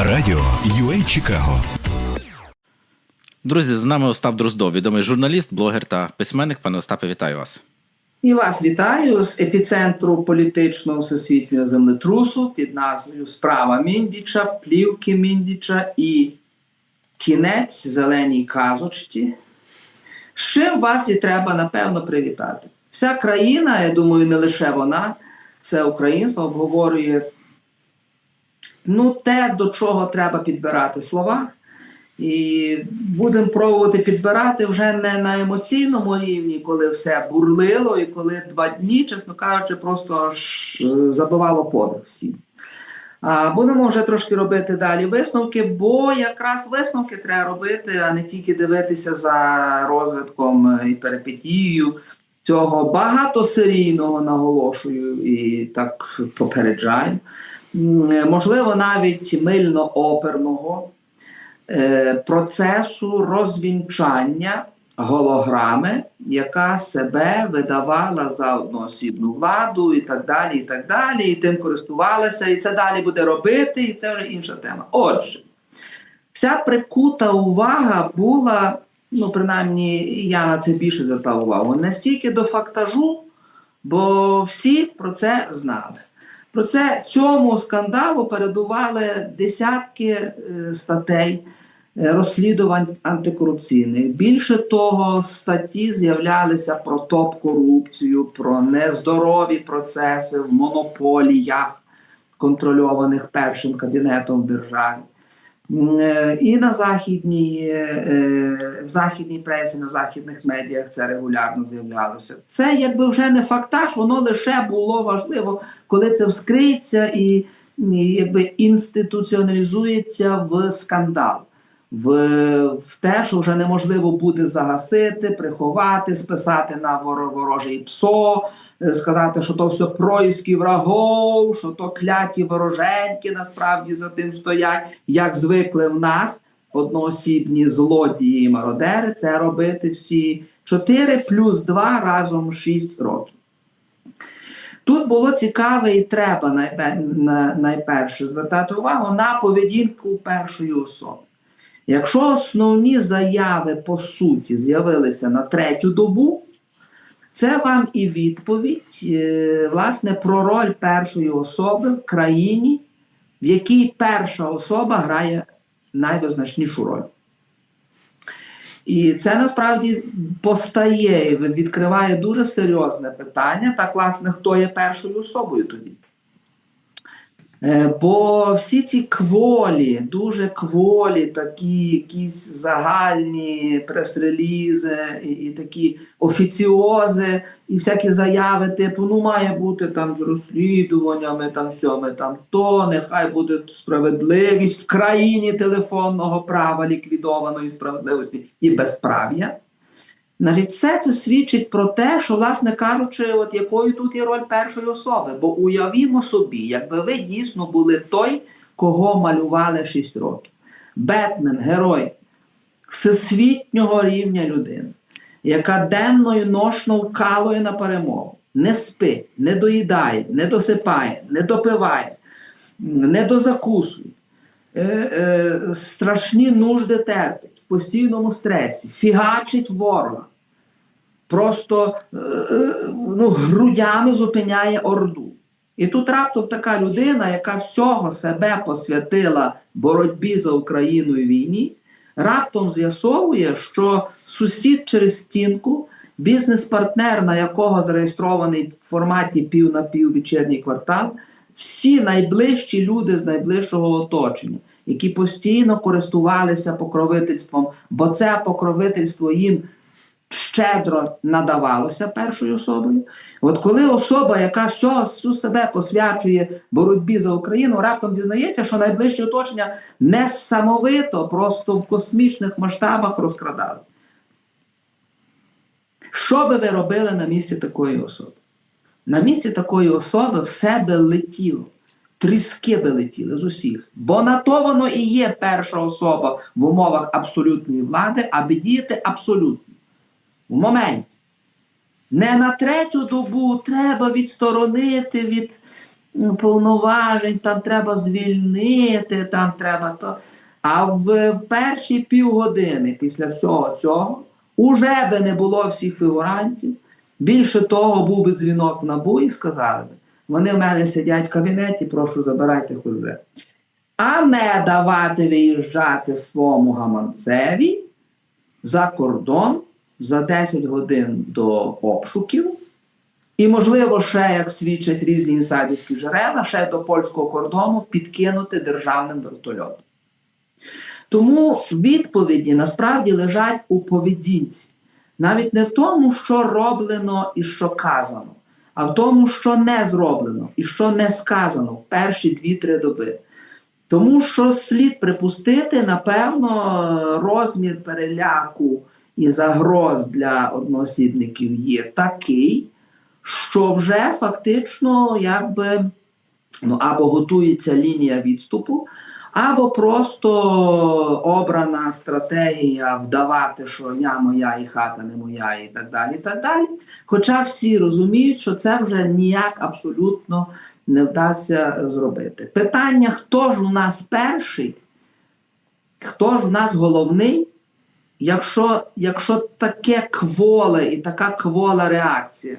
Радіо UA Чикаго. Друзі, з нами Остап Дроздов, відомий журналіст, блогер та письменник. Пане Остапе, вітаю вас. І вас вітаю з епіцентру політичного всесвітнього землетрусу під назвою Справа Міндіча, Плівки Міндіча і Кінець зеленій казочці. З чим вас і треба напевно привітати. Вся країна, я думаю, не лише вона, все українство обговорює ну, те, до чого треба підбирати слова. І будемо пробувати підбирати вже не на емоційному рівні, коли все бурлило, і коли два дні, чесно кажучи, просто е, забивало подих всім. А будемо вже трошки робити далі висновки, бо якраз висновки треба робити, а не тільки дивитися за розвитком і перипетією цього багатосерійного наголошую і так попереджаю. М, Можливо, навіть мильно-оперного е, процесу розвінчання голограми, яка себе видавала за одноосібну владу, і так далі, і так далі, і тим користувалася, і це далі буде робити, і це вже інша тема. Отже, вся прикута увага була, ну, принаймні, я на це більше звертав увагу, не стільки до фактажу, бо всі про це знали. Про це цьому скандалу передували десятки е, статей е, розслідувань антикорупційних. Більше того, статті з'являлися про топ-корупцію, про нездорові процеси в монополіях, контрольованих першим кабінетом е, І на західній, е, в західній пресі, на західних медіях це регулярно з'являлося. Це якби вже не фактаж, воно лише було важливо, коли це вскриється і якби інституціоналізується в скандал, в, в те, що вже неможливо буде загасити, приховати, списати на воро- ворожий псо, е, сказати, що то все проїски врагов, що то кляті вороженьки насправді за тим стоять, як звикли в нас одноосібні злодії і мародери, це робити всі 4 плюс 2 разом 6 років. Тут було цікаве і треба найперше звертати увагу на поведінку першої особи. Якщо основні заяви по суті з'явилися на третю добу, це вам і відповідь, е, власне, про роль першої особи в країні, в якій перша особа грає найвизначнішу роль. І це насправді постає і відкриває дуже серйозне питання, так, власне, хто є першою особою тоді. Е, Бо всі ці кволі, дуже кволі, такі якісь загальні прес-релізи і, і такі офіціози, і всякі заяви, типу, ну має бути там з розслідуваннями, там сьоме, там то, нехай буде справедливість в країні телефонного права, ліквідованої справедливості і безправ'я. Значить, все це свідчить про те, що, власне кажучи, от якою тут є роль першої особи. Бо уявімо собі, якби ви дійсно були той, кого малювали 6 років. Бетмен, герой всесвітнього рівня людини, яка денно і ношно вкалує на перемогу, не спить, не доїдає, не досипає, не допиває, не дозакусує. Е, е, страшні нужди терпить, постійному стресі, фігачить ворога. Просто е, е, ну, грудями зупиняє орду. І тут раптом така людина, яка всього себе посвятила боротьбі за Україну і війні, раптом з'ясовує, що сусід через стінку, бізнес-партнер, на якого зареєстрований в форматі пів на пів вечірній квартал, всі найближчі люди з найближчого оточення, які постійно користувалися покровительством, бо це покровительство їм щедро надавалося першою особою. От коли особа, яка всього всю себе посвячує боротьбі за Україну, раптом дізнається, що найближче оточення несамовито, просто в космічних масштабах розкрадали. Що би ви робили на місці такої особи? На місці такої особи все би летіло. Тріски би летіли з усіх. Бо на то воно і є перша особа в умовах абсолютної влади, аби діяти абсолютно. В моменті. Не на третю добу треба відсторонити від повноважень, там треба звільнити, там треба то. А в, в перші півгодини після всього цього уже би не було всіх фігурантів. Більше того, був би дзвінок в набу і сказали би, вони в мене сидять в кабінеті, прошу забирайте хоч вже. А не давати виїжджати своєму гаманцеві за кордон за 10 годин до обшуків. І, можливо, ще, як свідчать різні інсайдерські джерела, ще до польського кордону підкинути державним вертольотом. Тому відповіді насправді лежать у поведінці. Навіть не в тому, що роблено і що казано, а в тому, що не зроблено і що не сказано в перші 2-3 доби. Тому що слід припустити, напевно, розмір переляку і загроз для одноосібників є такий, що вже фактично якби ну, або готується лінія відступу, або просто обрана стратегія вдавати, що я моя і хата не моя, і так далі. і так далі. Хоча всі розуміють, що це вже ніяк абсолютно не вдасться зробити. Питання, хто ж у нас перший, хто ж у нас головний, якщо, якщо таке кволе і така квола реакція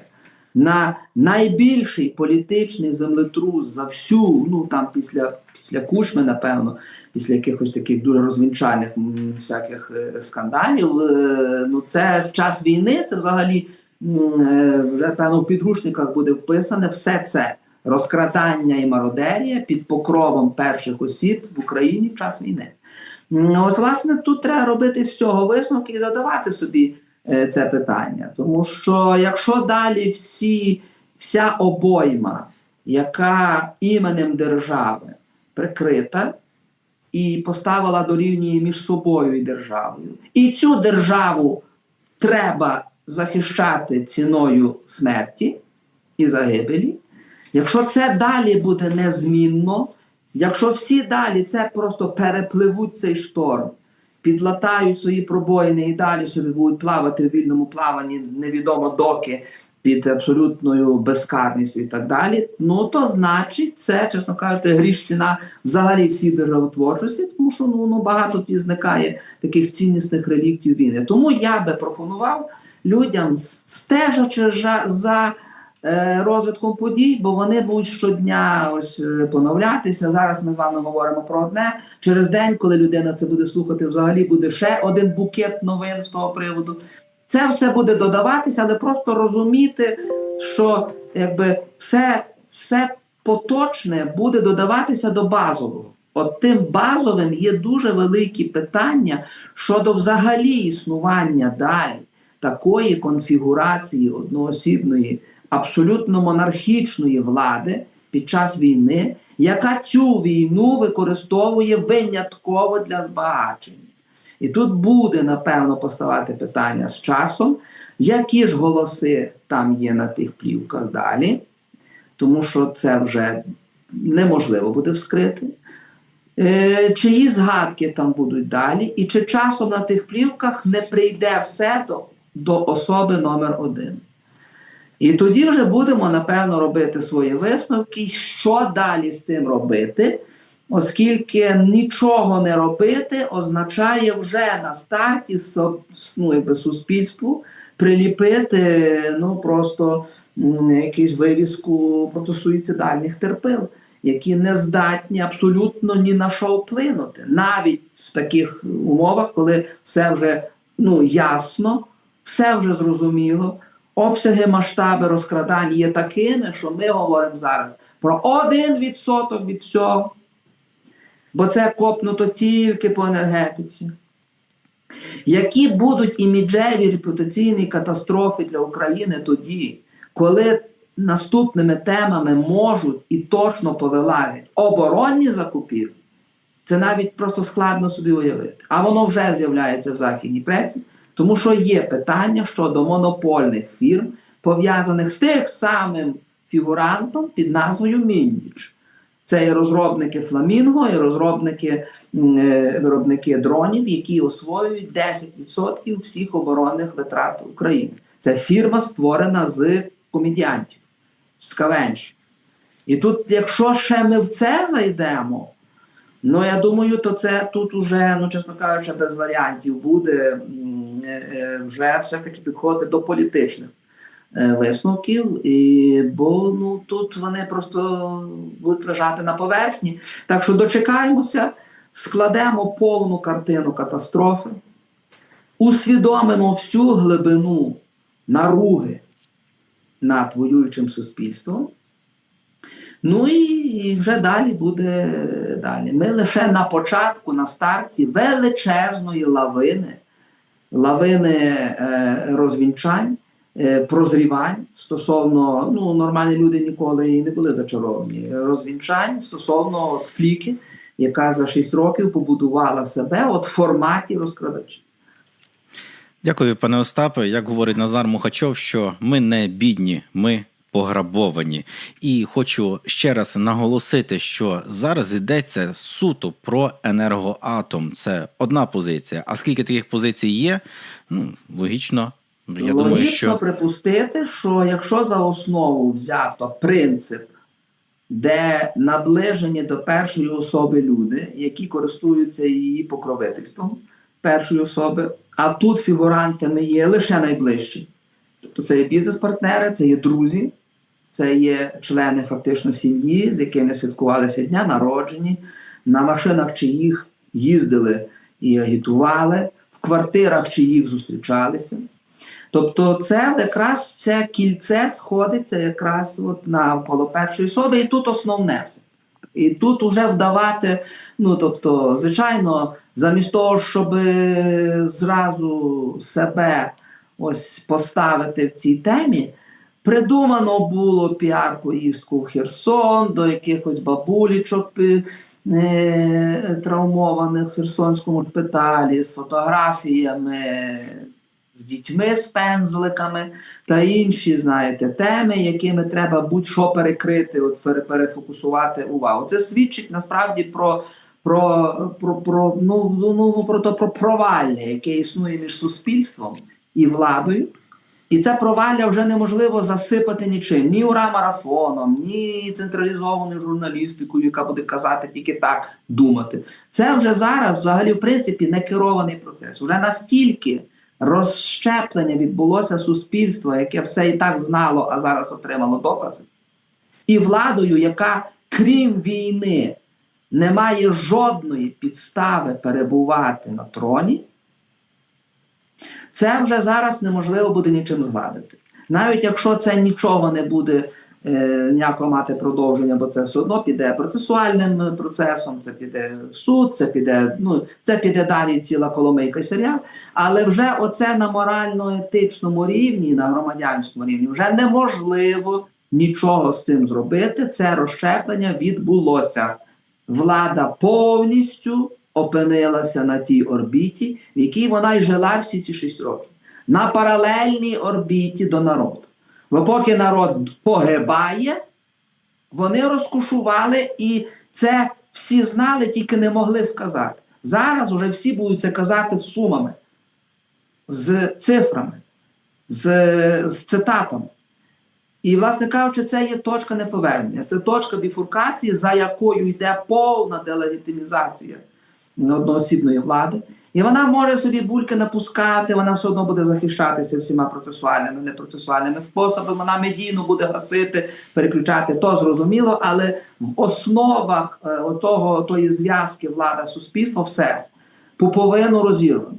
на найбільший політичний землетрус за всю, ну там після, після Кушми, напевно, після якихось таких дуже розвінчальних всяких е, скандалів, е, ну це в час війни, це взагалі е, вже певно в підручниках буде вписане все це розкрадання і мародерія під покровом перших осіб в Україні в час війни. От, власне, тут треба робити з цього висновки і задавати собі це питання. Тому що якщо далі всі, вся обойма, яка іменем держави прикрита і поставила дорівнює між собою і державою, і цю державу треба захищати ціною смерті і загибелі. Якщо це далі буде незмінно, якщо всі далі це просто перепливуть цей шторм, підлатають свої пробоїни і далі собі будуть плавати в вільному плаванні невідомо доки під абсолютною безкарністю і так далі, ну то значить це, чесно кажучи, гріш ціна взагалі всій державотворчості, тому що ну, ну багато тут зникає таких ціннісних реліктів війни. Тому я би пропонував людям, стежачи жа- за розвитком подій, бо вони будуть щодня ось е, поновлятися. Зараз ми з вами говоримо про одне. Через день, коли людина це буде слухати, взагалі буде ще один букет новин з того приводу. Це все буде додаватися, але просто розуміти, що якби все, все поточне буде додаватися до базового. От тим базовим є дуже великі питання щодо взагалі існування далі такої конфігурації одноосібної, абсолютно монархічної влади під час війни, яка цю війну використовує винятково для збагачення. І тут буде, напевно, поставати питання з часом, які ж голоси там є на тих плівках далі, тому що це вже неможливо буде вскрити. Е, чиї згадки там будуть далі, і чи часом на тих плівках не прийде все до, до особи номер один. І тоді вже будемо, напевно, робити свої висновки, що далі з цим робити, оскільки нічого не робити означає вже на старті ну, якби, суспільству приліпити ну, просто якусь вивіску проти суїцидальних терпил, які не здатні абсолютно ні на що вплинути, навіть в таких умовах, коли все вже ну, ясно, все вже зрозуміло. Обсяги масштаби розкрадань є такими, що ми говоримо зараз про 1% від всього, бо це копнуто тільки по енергетиці. Які будуть іміджеві репутаційні катастрофи для України тоді, коли наступними темами можуть і точно повилазять оборонні закупівлі, це навіть просто складно собі уявити. А воно вже з'являється в західній пресі, тому що є питання щодо монопольних фірм, пов'язаних з тих самим фігурантом під назвою Міндіч. Це і розробники Фламінго, і розробники е, виробники дронів, які освоюють 10% всіх оборонних витрат України. Це фірма створена з комедіантів, з Кавенші. І тут, якщо ще ми в це зайдемо, ну я думаю, то це тут уже, ну чесно кажучи, без варіантів буде е, вже все-таки підходити до політичних е, висновків, і, бо ну, тут вони просто будуть лежати на поверхні. Так що дочекаємося, складемо повну картину катастрофи, усвідомимо всю глибину наруги над воюючим суспільством. Ну і, і вже далі буде далі. Ми лише на початку, на старті величезної лавини, лавини е, розвінчань, е, прозрівань стосовно, ну, нормальні люди ніколи і не були зачаровані. Розвінчань стосовно от фліки, яка за 6 років побудувала себе от в форматі розкрадачів. Дякую, пане Остапе. Як говорить Назар Мухачов, що ми не бідні, ми пограбовані. І хочу ще раз наголосити, що зараз йдеться суто про енергоатом. Це одна позиція. А скільки таких позицій є, ну логічно. Я Логічно думаю, що припустити, що якщо за основу взято принцип, де наближені до першої особи люди, які користуються її покровительством першої особи, а тут фігурантами є лише найближчі. Тобто це є бізнес-партнери, це є друзі, це є члени фактично сім'ї, з якими святкувалися дня народжені, на машинах чиїх їздили і агітували, в квартирах чиїх зустрічалися. Тобто, це якраз це кільце сходиться якраз от навколо першої особи, і тут основне все. І тут уже вдавати, ну тобто, звичайно, замість того, щоб зразу себе ось поставити в цій темі, придумано було піар-поїздку в Херсон до якихось бабулічок е, травмованих в Херсонському шпиталі з фотографіями з дітьми з пензликами та інші, знаєте, теми, якими треба будь-що перекрити, от перефокусувати увагу. Це свідчить насправді про. Про, про, про, ну, ну, ну, про, то, про провалля, яке існує між суспільством і владою. І це провалля вже неможливо засипати нічим, ні ура-марафоном, ні централізованою журналістикою, яка буде казати тільки так думати. Це вже зараз, взагалі, в принципі, не керований процес. Уже настільки розщеплення відбулося суспільства, яке все і так знало, а зараз отримало докази, і владою, яка крім війни не має жодної підстави перебувати на троні, це вже зараз неможливо буде нічим згладити. Навіть якщо це нічого не буде е, ніякого мати продовження, бо це все одно піде процесуальним е, процесом, це піде в суд, це піде, ну, це піде далі ціла коломийка серіал. Але вже оце на морально-етичному рівні, на громадянському рівні, вже неможливо нічого з цим зробити. Це розщеплення відбулося. Влада повністю опинилася на тій орбіті, в якій вона й жила всі ці шість років. На паралельній орбіті до народу. Бо поки народ погибає, вони розкушували, і це всі знали, тільки не могли сказати. Зараз вже всі будуть це казати з сумами, з цифрами, з, з цитатами. І, власне кажучи, це є точка неповернення. Це точка біфуркації, за якою йде повна делегітимізація одноосібної влади. І вона може собі бульки напускати, вона все одно буде захищатися всіма процесуальними, непроцесуальними способами. Вона медійно буде гасити, переключати, то зрозуміло, але в основах е, отого, тої зв'язки влада суспільство все пуповину розірвано.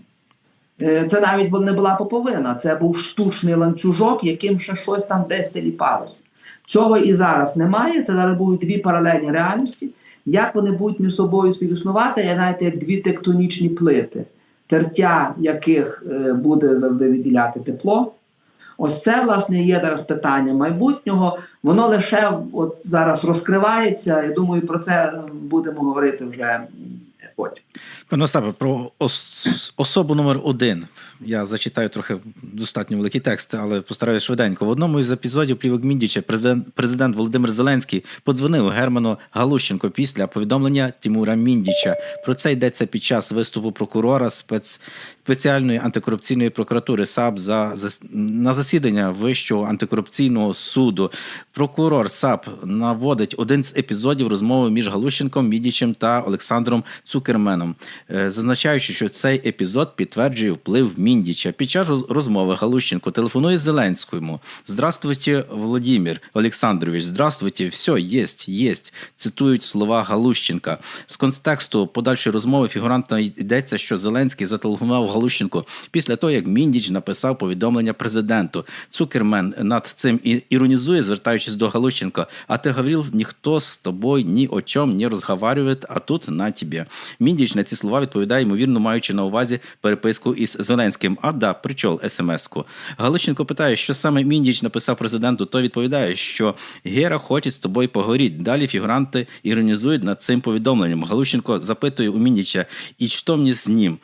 Е, Це навіть не була поповина, це був штучний ланцюжок, яким ще щось там десь теліпалося. Цього і зараз немає. Це зараз будуть дві паралельні реальності. Як вони будуть між собою співіснувати, я знаєте, як дві тектонічні плити, тертя яких е, буде завжди виділяти тепло. Ось це, власне, є зараз питання майбутнього. Воно лише от зараз розкривається. Я думаю, про це будемо говорити вже потім. Пане Остапе, про ос- особу номер один. Я зачитаю трохи достатньо великий текст, але постараюсь швиденько. В одному із епізодів плівок Міндіча президент, президент Володимир Зеленський подзвонив Герману Галущенко після повідомлення Тимура Міндіча. Про це йдеться під час виступу прокурора спец, спеціальної антикорупційної прокуратури САП за, на засідання Вищого антикорупційного суду. Прокурор САП наводить один з епізодів розмови між Галущенком, Мідічем та Олександром Цукерменом, е, зазначаючи, що цей епізод підтверджує вплив Міндіча. Під час розмови Галущенко телефонує Зеленському. Здравствуйте, Володимир Олександрович. Здравствуйте, все, єсть, єсть. Цитують слова Галущенка. З контексту подальшої розмови фігуранта йдеться, що Зеленський зателефонував Галущенку після того, як Міндіч написав повідомлення президенту. Цукермен над цим і іронізує, звертаючись до Галущенка. А ти говорив, ніхто з тобою ні о чому не розговарює, а тут на тобі. Міндіч на ці слова відповідає, ймовірно, маючи на увазі переписку із Зеленським. А да, причол смс-ку. Галущенко питає, що саме Міндіч написав президенту. Той відповідає, що Гера хоче з тобою поговорити. Далі фігуранти іронізують над цим повідомленням. Галущенко запитує у Міндіча, і що мені з ним?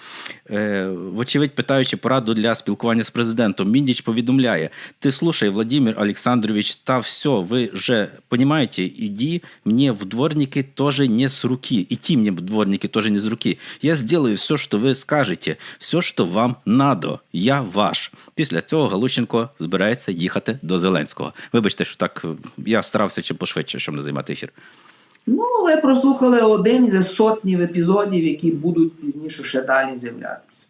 Е, вочевидь, питаючи пораду для спілкування з президентом, Міндіч повідомляє: Ти слушай, Владимир Олександрович, та все, ви же понимаете, иди мне в дворники тоже не с руки. Идти мне в дворники тоже не с руки. Я сделаю все, що ви скажете, все, що вам надо. Я ваш. Після цього Галущенко збирається їхати до Зеленського. Вибачте, що так я старався чим пошвидше, щоб не займати ефір. Ну, ви прослухали один зі сотнів епізодів, які будуть пізніше ще далі з'являтися.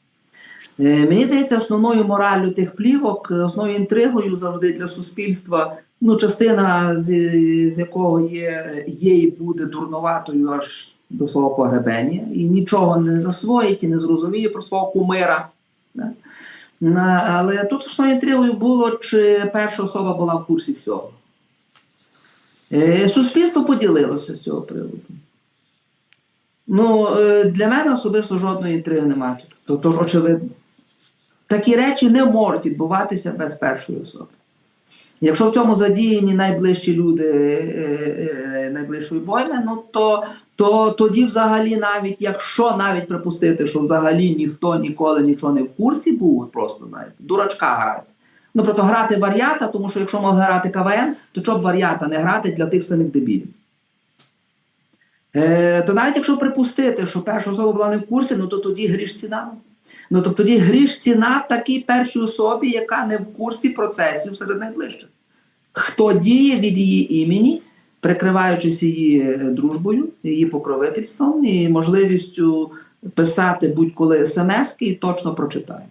Е, Мені здається, основною мораллю тих плівок, е, основною інтригою завжди для суспільства, ну, частина з, з якого є, є і буде дурноватою аж до свого погребення, і нічого не засвоїть і не зрозуміє про свого кумира. Але тут основною інтригою було, чи перша особа була в курсі всього. Е, Суспільство поділилося з цього приводу. Ну, для мене особисто жодної інтриги немає. Тож, очевидно, такі речі не можуть відбуватися без першої особи. Якщо в цьому задіяні найближчі люди е, е, найближчої бойми, ну то, то тоді, взагалі, навіть якщо навіть припустити, що взагалі ніхто ніколи нічого не в курсі був, просто знаєте, дурачка грати. Ну, просто грати варіата, тому що якщо можна грати КВН, то чого б варіата не грати для тих самих дебілів. Е, то навіть якщо припустити, що перша особа була не в курсі, ну то тоді гріш ціна. Ну тобто тоді гріш ціна такій першій особі, яка не в курсі процесів серед найближчих. Хто діє від її імені, прикриваючись її е, дружбою, її покровительством і можливістю писати будь-коли смс і точно прочитає.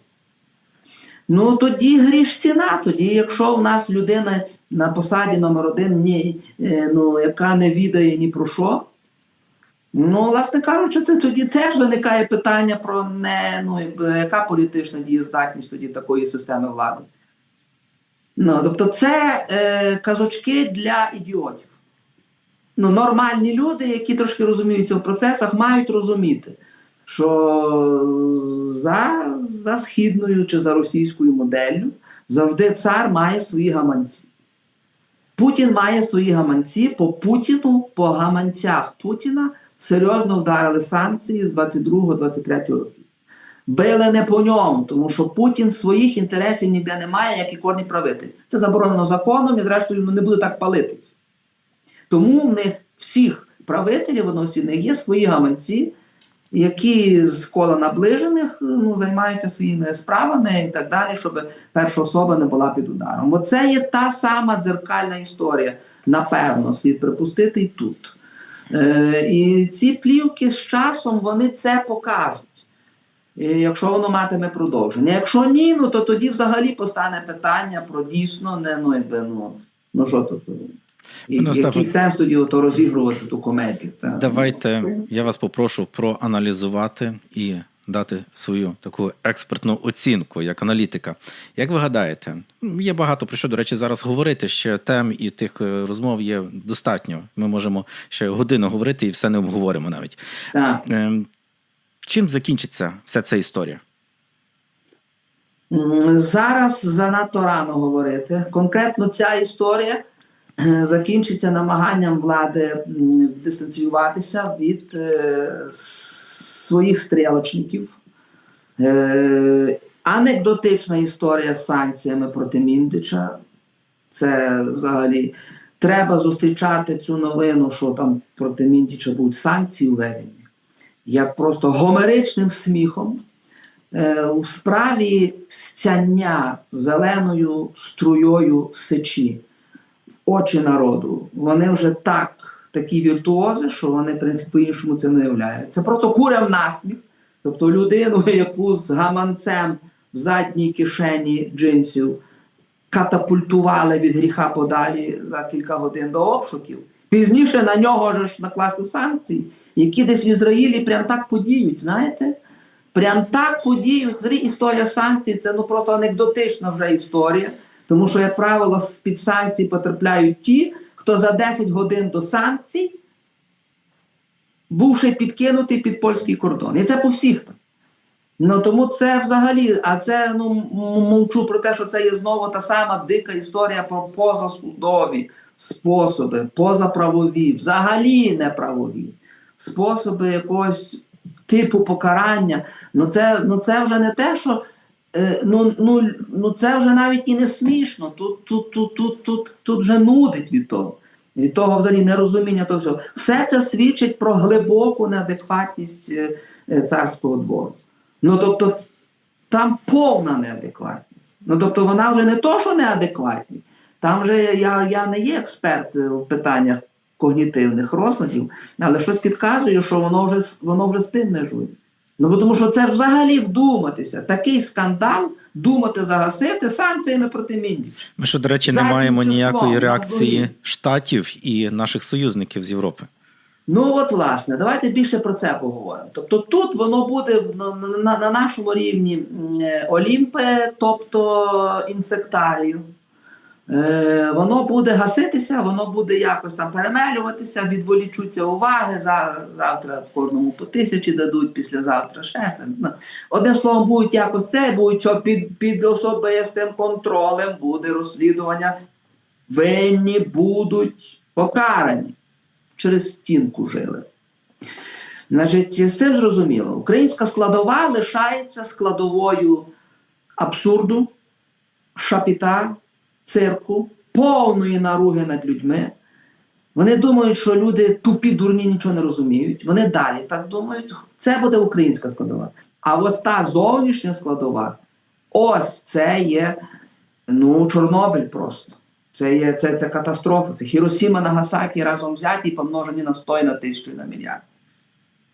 Ну тоді гріш ціна. Тоді, якщо в нас людина на посаді номер один, ні, е, ну, яка не відає ні про що, ну, власне кажучи, це тоді теж виникає питання про не, ну, якби, яка політична дієздатність тоді такої системи влади. Ну, тобто, це е, казочки для ідіотів. Ну, нормальні люди, які трошки розуміються в процесах, мають розуміти, що за, за східною чи за російською моделлю завжди цар має свої гаманці. Путін має свої гаманці по Путіну, по гаманцях Путіна серйозно вдарили санкції з 22-23 років. Били не по ньому, тому що Путін своїх інтересів ніде не має, як і кожний правитель. Це заборонено законом і, зрештою, ну, не буде так палитись. Тому в них всіх правителів воно всі в них є свої гаманці, які з кола наближених ну, займаються своїми справами і так далі, щоб перша особа не була під ударом. Бо це є та сама дзеркальна історія, напевно, слід припустити і тут. Е, і ці плівки з часом вони це покажуть. І якщо воно матиме продовження. Якщо ні, ну то тоді взагалі постане питання про дійсно не ну, якби, ну, ну що тут. І, Ну, Остапе, який сенс тоді ото розігрувати ту комедію? Та? Давайте я вас попрошу проаналізувати і дати свою таку експертну оцінку як аналітика. Як ви гадаєте, є багато про що, до речі, зараз говорити. Ще тем і тих е, розмов є достатньо. Ми можемо ще годину говорити і все не обговоримо навіть. так. Ем, Чим закінчиться вся ця історія? Зараз занадто рано говорити. Конкретно ця історія е, закінчиться намаганням влади дистанціюватися від е, своїх стрілочників. Е, анекдотична історія з санкціями проти Міндича. Це взагалі треба зустрічати цю новину, що там проти Міндіча будуть санкції введені, як просто гомеричним сміхом е, у справі стяння зеленою струєю сечі в очі народу. Вони вже так, такі віртуози, що вони, в принципі, по-іншому це не уявляють. Це просто курям насміх. Тобто людину, яку з гаманцем в задній кишені джинсів катапультували від гріха подалі за кілька годин до обшуків. Пізніше на нього ж накласти санкції, які десь в Ізраїлі прям так подіють, знаєте? Прям так подіють. Зрі історія санкцій це ну просто анекдотична вже історія. Тому що, як правило, з під санкцій потрапляють ті, хто за 10 годин до санкцій бувши підкинутий під польський кордон. І це по всіх так. Ну тому це взагалі, а це ну мовчу про те, що це є знову та сама дика історія про позасудові способи, позаправові, взагалі неправові способи якогось типу покарання. Ну це, ну це вже не те, що ну, ну, ну це вже навіть і не смішно. Тут, тут, тут, тут, тут, тут вже нудить від того. Від того взагалі нерозуміння того всього. Все це свідчить про глибоку неадекватність е, е, царського двору. Ну тобто, там повна неадекватність. Ну тобто, вона вже не то, що неадекватність, там вже я, я не є експерт е, в питаннях когнітивних розладів, але щось підказує, що воно вже, воно вже з тим межує. Ну тому що це ж взагалі вдуматися. Такий скандал думати загасити санкціями проти Міндіча. Ми що, до речі, не маємо ніякої реакції штатів і наших союзників з Європи. Ну от власне, давайте більше про це поговоримо. Тобто тут воно буде на, на, на нашому рівні е, Олімпе, тобто інсектарію. Е, воно буде гаситися, воно буде якось там перемелюватися, відволічуться уваги. За, завтра кожному по тисячі дадуть, післязавтра ще. Ну, Одним словом, будуть якось це, будуть що під, під особистим контролем буде розслідування. Винні будуть покарані через стінку жили. Значить, з цим зрозуміло. Українська складова лишається складовою абсурду, шапіта, цирку, повної наруги над людьми. Вони думають, що люди тупі, дурні, нічого не розуміють. Вони далі так думають. Це буде українська складова. А ось та зовнішня складова, ось це є ну, Чорнобиль просто. Це є це, це катастрофа. Це Хіросіма Нагасакі разом взяті і помножені на 100 і на тисячу і на мільярд.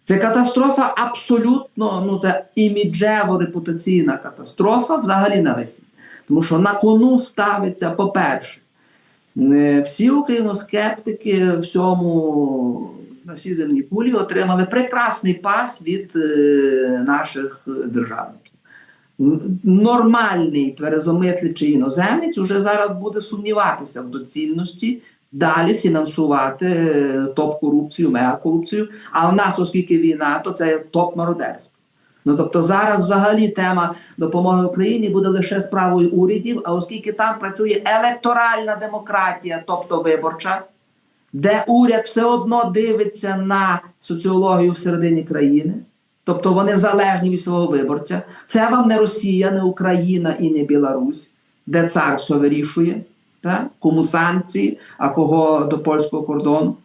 Це катастрофа абсолютно, ну це іміджево-репутаційна катастрофа взагалі на весь. Тому що на кону ставиться, по-перше, е, всі україноскептики всьому на всій земній кулі отримали прекрасний пас від е, наших державників. Нормальний тверезомислячий іноземець уже зараз буде сумніватися в доцільності далі фінансувати е, топ-корупцію, мегакорупцію. А в нас, оскільки війна, то це топ-мародерство. Ну тобто зараз взагалі тема допомоги Україні буде лише справою урядів, а оскільки там працює електоральна демократія, тобто виборча, де уряд все одно дивиться на соціологію всередині країни, тобто вони залежні від свого виборця. Це вам не Росія, не Україна і не Білорусь, де цар все вирішує, так? кому санкції, а кого до польського кордону.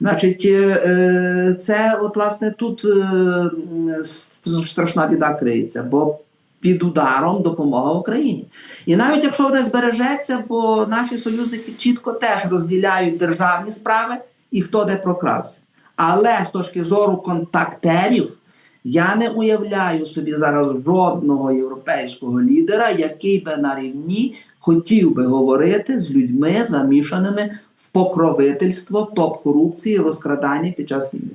Значить, е, е, це от власне тут е, страшна біда криється, бо під ударом допомога Україні. І навіть якщо вона збережеться, бо наші союзники чітко теж розділяють державні справи і хто де прокрався. Але з точки зору контактерів, я не уявляю собі зараз жодного європейського лідера, який би на рівні хотів би говорити з людьми, замішаними в покровительство, топ-корупції, розкрадання під час війни.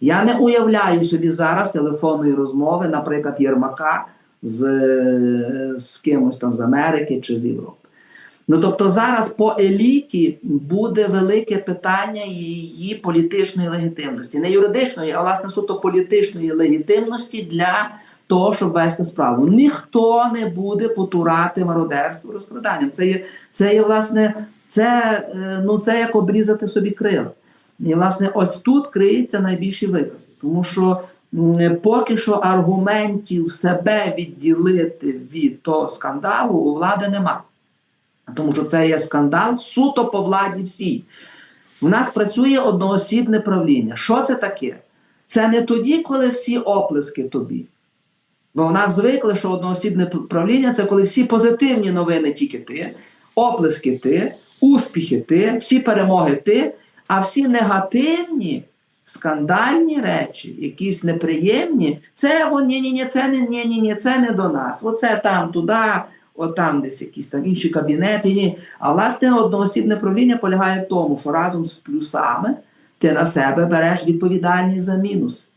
Я не уявляю собі зараз телефонної розмови, наприклад, Єрмака з, з кимось там з Америки чи з Європи. Ну тобто зараз по еліті буде велике питання її політичної легітимності, не юридичної, а власне суто політичної легітимності для того, щоб вести справу. Ніхто не буде потурати мародерство розкраданням. Це є, це є власне, це, е, ну, це як обрізати собі крила. І власне ось тут криється найбільший виклик, тому що поки що аргументів себе відділити від того скандалу у влади нема. Тому що це є скандал суто по владі всій. У нас працює одноосібне правління. Що це таке? Це не тоді, коли всі оплески тобі. Бо в нас звикли, що одноосібне правління це коли всі позитивні новини тільки ти, оплески ти, успіхи ти, всі перемоги ти, а всі негативні, скандальні речі, якісь неприємні, це ні, ні, ні, це не ні, ні, ні, це не до нас. Оце там, туди, отам десь якісь там інші кабінети. Ні. А власне одноосібне правління полягає в тому, що разом з плюсами ти на себе береш відповідальність за мінус.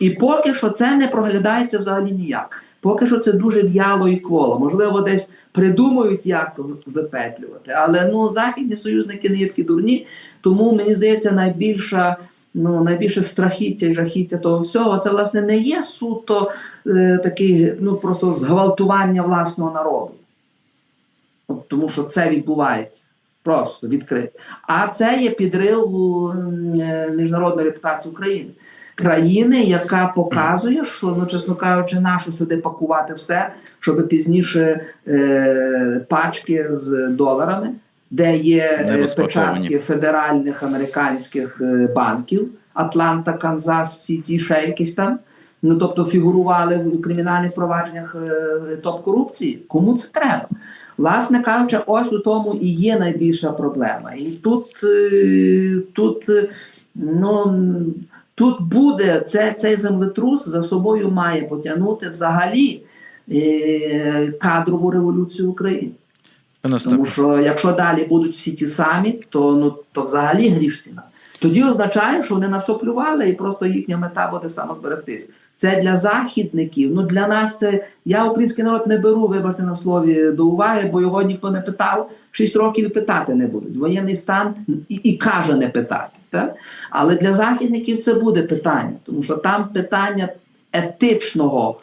І поки що це не проглядається взагалі ніяк. Поки що це дуже в'яло і кволо. Можливо, десь придумають, як випетлювати. Але ну, західні союзники не є такі дурні, тому мені здається, найбільша. Ну, найбільше страхіття і жахіття того всього, це власне не є суто е, такий, ну просто зґвалтування власного народу. От, тому що це відбувається просто відкрито. А це є підрив е, міжнародної репутації України. Країни, яка показує, що, ну, чесно кажучи, нашу сюди пакувати все, щоб пізніше е, пачки з доларами, де є е, печатки федеральних американських е, банків, Атланта, Канзас, Сіті, ще якісь там. Ну, тобто фігурували в кримінальних провадженнях е, топ-корупції. Кому це треба? Власне кажучи, ось у тому і є найбільша проблема. І тут, е, тут, е, ну, тут буде це, цей землетрус за собою має потягнути взагалі е, кадрову революцію Остапе, Тому що якщо далі будуть всі ті самі, то ну то взагалі гріш ціна. Тоді означає, що вони на все плювали, і просто їхня мета буде самозберегтись. Це для західників. Ну для нас це я український народ не беру, вибачте на слові до уваги, бо його ніхто не питав. Шість років питати не будуть. Воєнний стан і, і каже не питати. Так? Але для західників це буде питання, тому що там питання етичного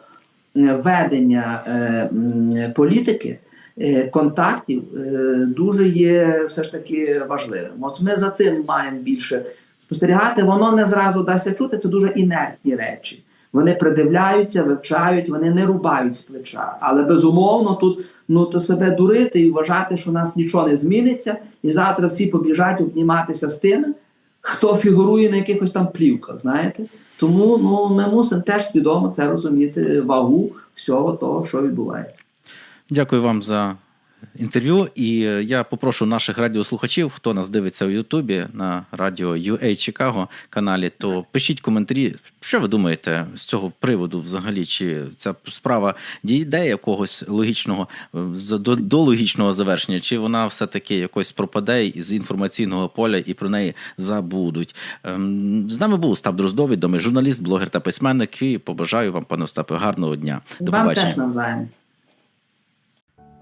е, ведення е, політики е, контактів е, дуже є все ж таки важливим. Ось ми за цим маємо більше спостерігати. Воно не зразу дасться чути. Це дуже інертні речі. Вони придивляються, вивчають, вони не рубають з плеча. Але безумовно тут ну то себе дурити і вважати, що у нас нічого не зміниться, і завтра всі побіжать обніматися з тими, хто фігурує на якихось там плівках. Знаєте? Тому ну ми мусимо теж свідомо це розуміти вагу всього того, що відбувається. Дякую вам за інтерв'ю. І е, я попрошу наших радіослухачів, хто нас дивиться в Ютубі на радіо UA Чикаго каналі, то пишіть коментарі, що ви думаєте з цього приводу взагалі, чи ця справа дійде якогось логічного е, до, до логічного завершення, чи вона все-таки якось пропаде з інформаційного поля і про неї забудуть. Ем, З нами був Остап Дроздов, відомий журналіст, блогер та письменник. І побажаю вам, пане Остапе, гарного дня. До Вам побачення. теж навзаєм.